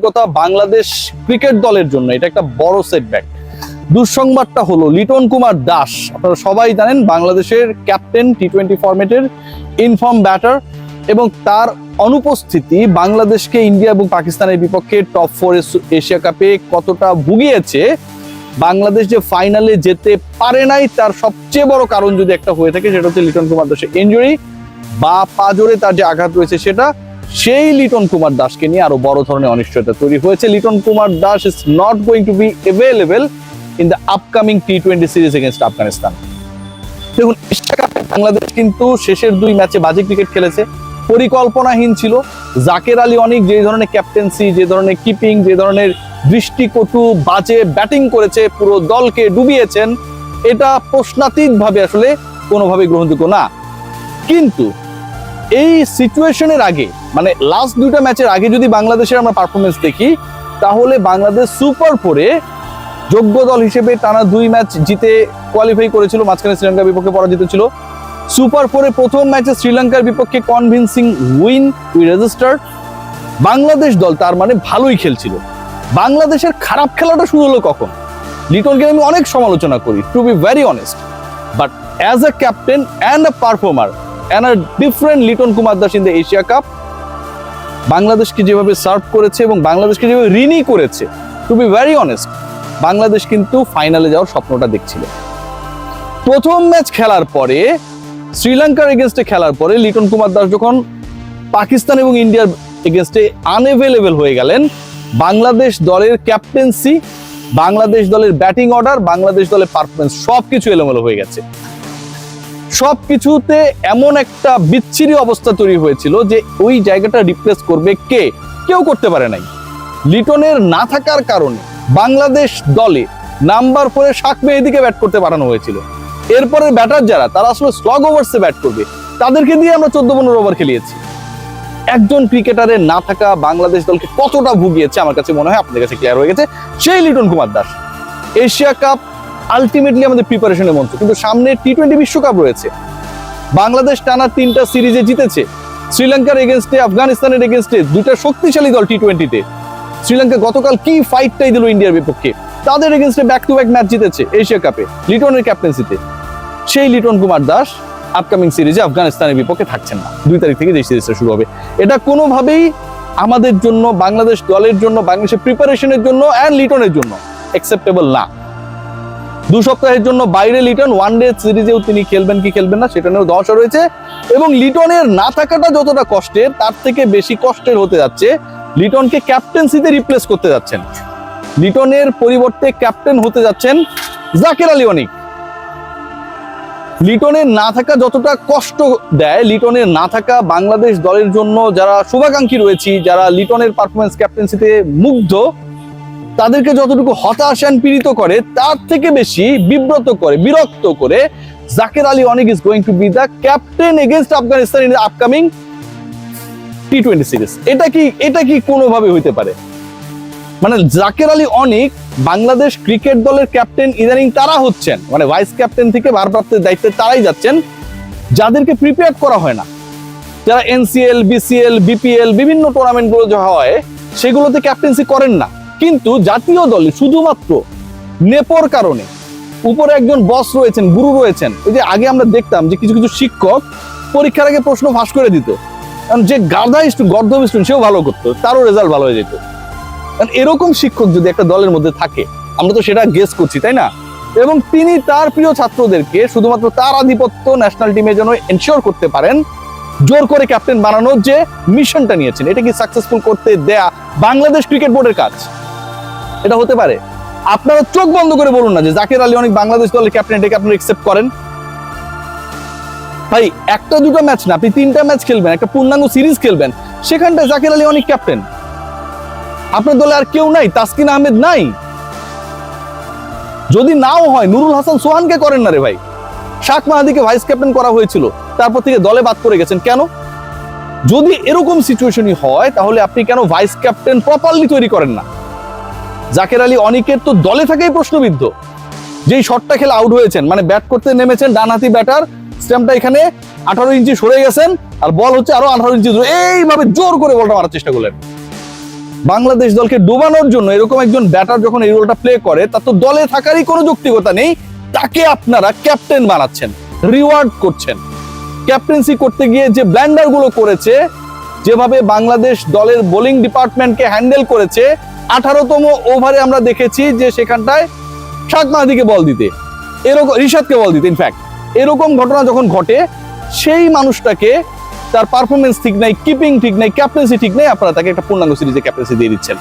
গ্রহণযোগ্যতা বাংলাদেশ ক্রিকেট দলের জন্য। এটা একটা বড় সেটব্যাক দুঃসংবাদটা হলো, লিটন কুমার দাস, আপনারা সবাই জানেন বাংলাদেশের ক্যাপ্টেন টি টোয়েন্টি ফরম্যাটের ইনফর্ম ব্যাটার এবং তার অনুপস্থিতি বাংলাদেশকে ইন্ডিয়া এবং পাকিস্তানের বিপক্ষে টপ ফোর এশিয়া কাপে কতটা ভুগিয়েছে, বাংলাদেশ যে ফাইনালে যেতে পারে নাই, তার সবচেয়ে বড় কারণ যদি একটা হয়ে থাকে, সেটা হচ্ছে লিটন কুমার দাসের ইঞ্জুরি বা পাজরে তার যে আঘাত রয়েছে, সেটা সেই লিটন কুমার দাসকে নিয়ে আরও বড় ধরনের অনিশ্চয়তা তৈরি হয়েছে। Liton Kumar Das is not going to be available in the upcoming T twenty series against Afghanistan দেখুন এশিয়া কাপে বাংলাদেশ কিন্তু শেষের দুই ম্যাচে বাজে ক্রিকেট খেলেছে। পরিকল্পনাহীন ছিল। জাকের আলী অনেক যে ধরনের ক্যাপ্টেন্সি যে ধরনের কিপিং যে ধরনের দৃষ্টিকটু বাজে ব্যাটিং করেছে, পুরো দলকে ডুবিয়েছেন, এটা প্রশ্নাতীত ভাবে আসলে কোনোভাবে গ্রহণযোগ্য না। কিন্তু এই সিচুয়েশনের আগে মানে লাস্ট দুইটা ম্যাচের আগে যদি বাংলাদেশের আমরা পারফরমেন্স দেখি, তাহলে বাংলাদেশ সুপার ফোরে যোগ্য দল হিসেবে টানা দুই ম্যাচ জিতে কোয়ালিফাই করেছিল, মাঝখানে শ্রীলঙ্কার বিপক্ষে পরাজিত ছিল। সুপার ফোরে প্রথম ম্যাচে শ্রীলঙ্কার বিপক্ষে convincing win we register Bangladesh দল তার মানে ভালোই খেলছিল। বাংলাদেশের খারাপ খেলাটা শুরু হলো কখন? লিটনকে আমি অনেক সমালোচনা করি to be very honest but as a captain and a performer and a different Liton Kumar Das in the Asia cup বাংলাদেশকে যেভাবে সার্ভ করেছে এবং বাংলাদেশকে যেভাবে ঋণই করেছে to be very honest Bangladesh কিন্তু ফাইনালে যাওয়ার স্বপ্নটা দেখছিল প্রথম ম্যাচ খেলার পরে শ্রীলঙ্কার এগেনস্টে খেলার পরে লিটন কুমার দাস যখন পাকিস্তান এবং ইন্ডিয়ার এগেনস্টে আনএভেলেবেল হয়ে গেলেন বাংলাদেশ দলের ক্যাপ্টেন্সি বাংলাদেশ দলের ব্যাটিং অর্ডার বাংলাদেশ দলের পারফরমেন্স সবকিছু এলোমেলো হয়ে গেছে সবকিছুতে এমন একটা বিচ্ছিরি অবস্থা তৈরি হয়েছিল যে ওই জায়গাটা রিপ্লেস করবে কে? কেউ করতে পারে নাই। লিটনের না থাকার কারণে বাংলাদেশ দলে নাম্বার ফোরে শাক মেহেদিকে ব্যাট করতে পাঠানো হয়েছিল। এরপরে ব্যাটার যারা, তারা আসলে স্লগ ওভার্সে ব্যাট করবে। তাদেরকে দিয়ে আমরা চোদ্দ পনেরো ওভার খেলিয়েছি। একজন ক্রিকেটারের না থাকা বাংলাদেশ দলকে কতটা ভুগিয়েছে আমার কাছে মনে হয় আপনাদের কাছে ক্লিয়ার হয়ে গেছে। সেই Liton Kumar Das. Asia cup ultimately আমাদের প্রিপারেশনের মঞ্চ। কিন্তু সামনে টি টোয়েন্টি বিশ্বকাপ রয়েছে। বাংলাদেশ টানা তিনটা সিরিজে জিতেছে। শ্রীলঙ্কার এগেনস্টে আফগানিস্তানের এগেনস্টে দুটা শক্তিশালী দল টি টোয়েন্টিতে শ্রীলঙ্কা গতকাল কি ফাইটটাই দিল ইন্ডিয়ার বিপক্ষে। তাদের এগেনস্টে ব্যাক টু ব্যাক ম্যাচ জিতেছে এশিয়া কাপে লিটনের ক্যাপ্টেন্সিতে সেই লিটন কুমার দাস আপকামিং সিরিজে আফগানিস্তানের বিপক্ষে থাকছেন না। দুই তারিখ থেকে যে সিরিজটা শুরু হবে। এটা কোনোভাবেই আমাদের জন্য, বাংলাদেশ দলের জন্য, বাংলাদেশের প্রিপারেশনের জন্য অ্যান্ড লিটনের জন্য অ্যাকসেপ্টেবল না। দু সপ্তাহের জন্য বাইরে লিটন ওয়ান ডে সিরিজেও তিনি খেলবেন কি খেলবেন না, সেটা নিয়েও দশা রয়েছে। এবং লিটনের না থাকাটা যতটা কষ্টের, তার থেকে বেশি কষ্টের হতে যাচ্ছে লিটনকে ক্যাপ্টেন্সিতে রিপ্লেস করতে যাচ্ছেন। লিটনের পরিবর্তে ক্যাপ্টেন হতে যাচ্ছেন জাকের আলী অনিক। লিটনের না থাকা যতটা কষ্ট দেয়, লিটনের না থাকা বাংলাদেশ দলের জন্য যারা শুভাকাঙ্ক্ষী রয়েছি, যারা লিটনের পারফরমেন্স ক্যাপ্টেন্সিতে মুগ্ধ তাদেরকে যতটুকু হতাশ and পীড়িত করে, তার থেকে বেশি বিব্রত করে, বিরক্ত করে Jaker Ali Anik is going to be the captain against Afghanistan in upcoming T twenty series এটা কি এটা কি কোনোভাবে হইতে পারে? মানে জাকের আলী অনেক বাংলাদেশ ক্রিকেট দলের ক্যাপ্টেন ইদানিং তারা হচ্ছেন মানে ভাইস ক্যাপ্টেন থেকে ভারপ্রাপ্তের দায়িত্বে তারাই যাচ্ছেন, যাদেরকে প্রিপেয়ার করা হয় না। যারা এনসিএল বিসিএল বিপিএল বিভিন্ন টুর্নামেন্টগুলো যা হয়, সেগুলোতে ক্যাপ্টেন্সি করেন না। কিন্তু জাতীয় দলে শুধুমাত্র নেপোর কারণে উপরে একজন বস রয়েছেন, গুরু রয়েছেন। ওই যে আগে আমরা দেখতাম যে কিছু কিছু শিক্ষক পরীক্ষার আগে প্রশ্ন ফাঁস করে দিত। কারণ যে গাধা স্টুডেন্ট গর্ধব স্টুডেন্ট সেও ভালো করতো, তারও রেজাল্ট ভালো হয়ে যেত। কারণ এরকম শিক্ষক যদি একটা দলের মধ্যে থাকে, আমরা তো সেটা গেস করছি, তাই না? এবং তিনি তার প্রিয় ছাত্রদেরকে শুধুমাত্র তার আধিপত্য ন্যাশনাল টিমে যেন এনশিওর করতে পারেন, জোর করে ক্যাপ্টেন বানানোর যে মিশনটা নিয়েছেন। এটা কি সাকসেসফুল করতে দেয়া বাংলাদেশ ক্রিকেট বোর্ডের কাজ? এটা হতে পারে। আপনারা চোখ বন্ধ করে বলুন না যে জাকির আলী অনেক বাংলাদেশ দলের ক্যাপ্টেন এটাকে আপনারা একসেপ্ট করেন। ভাই, একটা দুটো ম্যাচ না, আপনি তিনটা ম্যাচ খেলবেন, একটা পূর্ণাঙ্গ সিরিজ খেলবেন, সেখানটায় জাকির আলী অনেক ক্যাপ্টেন আপনার দলে আর কেউ নাই, তাসকিন আহমেদ নাই। যদি নাও হয়, নুরুল হাসান সোহানকে করেন না রে ভাই। শাক মাহাদিকে ভাইস ক্যাপ্টেন করা হয়েছিল, তারপর থেকে দলে বাদ পড়ে গেছেন কেন? যদি এরকম সিচুয়েশনই হয়, তাহলে আপনি কেন ভাইস ক্যাপ্টেন প্রপারলি তৈরি করেন না? জাকের আলী অনিকের তো দলে থাকেই প্রশ্নবিদ্ধ। যেই শটটা খেলে আউট হয়েছেন মানে ব্যাট করতে নেমেছেন ডানহাতি ব্যাটার স্ট্যাম্পটা এখানে আঠারো ইঞ্চি সরে গেছেন, আর বল হচ্ছে আরও আঠারো ইঞ্চি এইভাবে জোর করে বলটা মারার চেষ্টা করলেন। বাংলাদেশ দলকে ডোবানোর জন্য এরকম একজন ব্যাটার যখন এই রোলটা প্লে করে, তার তো দলে থাকারই কোনো যৌক্তিকতা নেই। তাকে আপনারা ক্যাপ্টেন বানাচ্ছেন রিওয়ার্ড করছেন। ক্যাপ্টেন্সি করতে গিয়ে যে ব্ল্যান্ডারগুলো করেছে, যেভাবে বাংলাদেশ দলের বোলিং ডিপার্টমেন্টকে হ্যান্ডেল করেছে আঠারোতম ওভারে আমরা দেখেছি যে সেখানটায় শাক মাহাদিকে বল দিতে। এরকম, রিশাদকে বল দিতে ইনফ্যাক্ট এরকম ঘটনা যখন ঘটে, সেই মানুষটাকে তার পারফরমেন্স ঠিক নাই কিপিং ঠিক নাই ক্যাপ্টেন্সি ঠিক নাই, আপনারা তাকে একটা পূর্ণাঙ্গ সিরিজে ক্যাপ্টেন্সি দিয়ে দিচ্ছেন।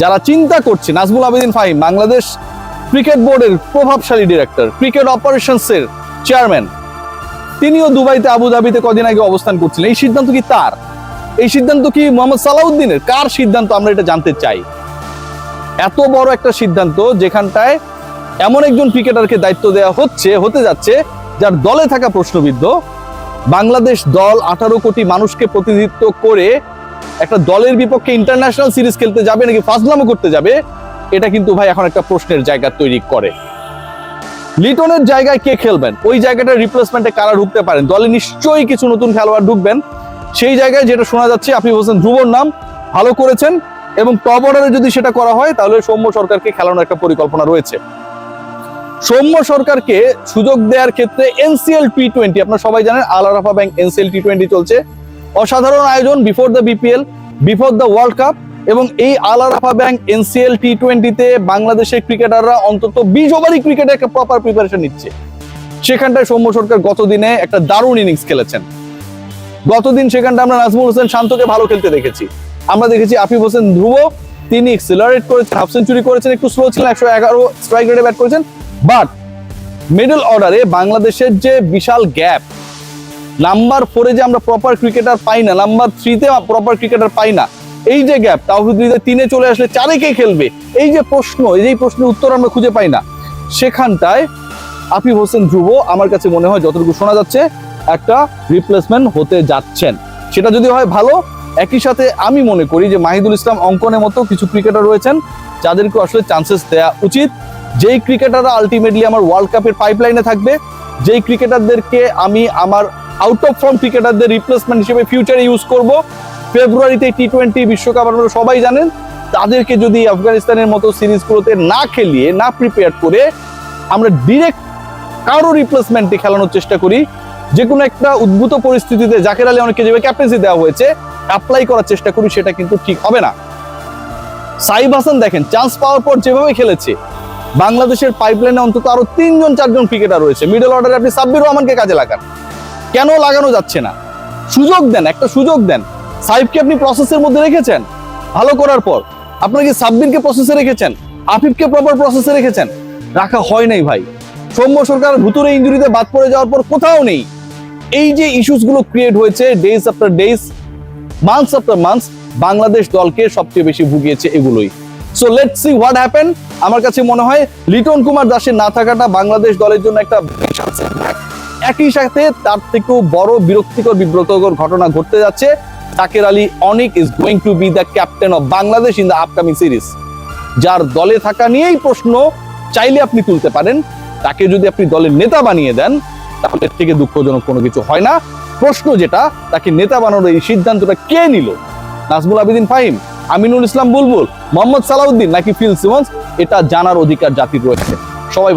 যারা চিন্তা করছে, নাজমুল আবেদিন ফাহিম, বাংলাদেশ ক্রিকেট বোর্ডের প্রভাবশালী ডিরেক্টর ক্রিকেট অপারেশনসের চেয়ারম্যান তিনিও দুবাইতে আবুধাবিতে কদিন আগে অবস্থান করছিলেন। এই সিদ্ধান্ত কি তার? এই সিদ্ধান্ত কি মোহাম্মদ সালাউদ্দিনের? কার সিদ্ধান্ত আমরা এটা জানতে চাই? এত বড় একটা সিদ্ধান্ত যেখানটায় এমন একজন ক্রিকেটারকে দায়িত্ব দেওয়া হচ্ছে, হতে যাচ্ছে, যার দলে থাকা প্রশ্নবিদ্ধ। বাংলাদেশ দল আঠারো কোটি মানুষকে প্রতিনিধিত্ব করে একটা দলের বিপক্ষে ইন্টারন্যাশনাল সিরিজ খেলতে যাবে নাকি ফাজলামো করতে যাবে, এটা কিন্তু ভাই এখন একটা প্রশ্নের জায়গা তৈরি করে। লিটনের জায়গায় কে খেলবেন? ওই জায়গাটা রিপ্লেসমেন্টে কারা ঢুকতে পারেন? দলে নিশ্চয়ই কিছু নতুন খেলোয়াড় ঢুকবেন। সেই জায়গায় যেটা শোনা যাচ্ছে, আপনি বলছেন ধ্রুবর নাম, ভালো করেছেন এবং টপ অর্ডারে যদি সেটা করা হয়, তাহলে সৌম্য সরকারকে খেলানোর একটা পরিকল্পনা রয়েছে। সৌম্য সরকারকে সুযোগ দেওয়ার ক্ষেত্রে এনসিএল টি টোয়েন্টি আপনারা সবাই জানেন, Al Arafah bank NCL T twenty চলছে। অসাধারণ আয়োজন before the BPL before the world cup এবং এই Al Arafah bank NCL T টোয়েন্টিতে বাংলাদেশের ক্রিকেটাররা অন্তত বিশ ওভারই ক্রিকেটে একটা প্রপার প্রিপারেশন নিচ্ছে। সেখানটায় সৌম্য সরকার গতদিনে একটা দারুণ ইনিংস খেলেছেন। গতদিন সেখানটা আমরা নাজমুল হোসেন শান্তকে ভালো খেলতে দেখেছি। আমরা দেখেছি আফিফ হোসেন ধ্রুব, তিনি এক্সেলারেট করেছেন হাফ সেঞ্চুরি করেছেন, একটু স্লো ছিলেন, একশো এগারো স্ট্রাইক রেটে ব্যাট করেছেন। বাট মিডল অর্ডারে বাংলাদেশের যে বিশাল গ্যাপ নাম্বার ফোরে যে আমরা প্রপার ক্রিকেটার পাই না নাম্বার থ্রিতে প্রপার ক্রিকেটার পাই না, এই যে গ্যাপ হৃদয় তিনে চলে আসলে চারে কে খেলবে? এই যে প্রশ্ন, এই প্রশ্নের উত্তর আমরা খুঁজে পাই না। সেখানটায় আফিফ হোসেন ধ্রুব, আমার কাছে মনে হয় যতটুকু শোনা যাচ্ছে একটা রিপ্লেসমেন্ট হতে যাচ্ছেন। সেটা যদি হয় ভালো, একই সাথে আমি মনে করি যে মাহিদুল ইসলাম অঙ্কনের মতো কিছু ক্রিকেটার রয়েছেন, যাদেরকে আসলে চান্সেস দেওয়া উচিত। যেই ক্রিকেটাররা আলটিমেটলি আমার ওয়ার্ল্ড কাপের পাইপলাইনে থাকবে, যেই ক্রিকেটারদেরকে আমি আমার আউট অফ ফর্ম ক্রিকেটারদের রিপ্লেসমেন্ট হিসেবে ফিউচারে ইউজ করব ফেব্রুয়ারিতে টি টোয়েন্টি বিশ্বকাপ আপনারা সবাই জানেন, তাদেরকে যদি আফগানিস্তানের মতো সিরিজগুলোতে না খেলিয়ে, না প্রিপেয়ার করে, আমরা ডিরেক্ট কারও রিপ্লেসমেন্টে খেলানোর চেষ্টা করি যে কোনো একটা উদ্ভূত পরিস্থিতিতে জাকের আলী অনেককে যেভাবে ক্যাপ্টেন্সি দেওয়া হয়েছে অ্যাপ্লাই করার চেষ্টা করি, সেটা কিন্তু ঠিক হবে না। সাইব হাসান দেখেন চান্স পাওয়ার পর যেভাবে খেলেছে, বাংলাদেশের পাইপলাইনে অন্তত আরও তিনজন, চারজন ক্রিকেটার রয়েছে। মিডল অর্ডারে আপনি সাব্বির রহমানকে কাজে লাগান। কেন লাগানো যাচ্ছে না? সুযোগ দেন, একটা সুযোগ দেন। সাইবকে আপনি প্রসেসের মধ্যে রেখেছেন। ভালো করার পর, আপনার কি সাব্বিরকে প্রসেসে রেখেছেন? আফিফকে প্রপার প্রসেসে রেখেছেন? রাখা হয় নাই ভাই। সৌম্য সরকার ভুতুরে ইঞ্জুরিতে বাদ পড়ে যাওয়ার পর কোথাও নেই। এই যে ইস্যুসগুলো ক্রিয়েট হয়েছে days after days months after months Bangladesh দলকে সবচেয়ে বেশি ভুগিয়েছে এগুলোই। So let see what happen আমার কাছে মনে হয় লিটন কুমার দাসের না থাকাটা বাংলাদেশ দলের জন্য একটা একই সাথে তার থেকেও বড় বিরক্তিকর, বিব্রতকর ঘটনা ঘটতে যাচ্ছে। Jaker Ali Anik is going to be the captain of Bangladesh in the upcoming series যার দলে থাকা নিয়েই প্রশ্ন চাইলে আপনি তুলতে পারেন। তাকে যদি আপনি দলের নেতা বানিয়ে দেন তাহলে এর থেকে দুঃখজনক কোনো কিছু হয় না। প্রশ্ন যেটা, তাকে নেতা বানানোর এই সিদ্ধান্তটা কে নিল? নাজমুল আবেদিন ফাহিম, আমিনুল ইসলাম বুলবুল, মোহাম্মদ সালাউদ্দিন নাকি ফিল সিমন্স? এটা জানার অধিকার জাতির রয়েছে। সবাই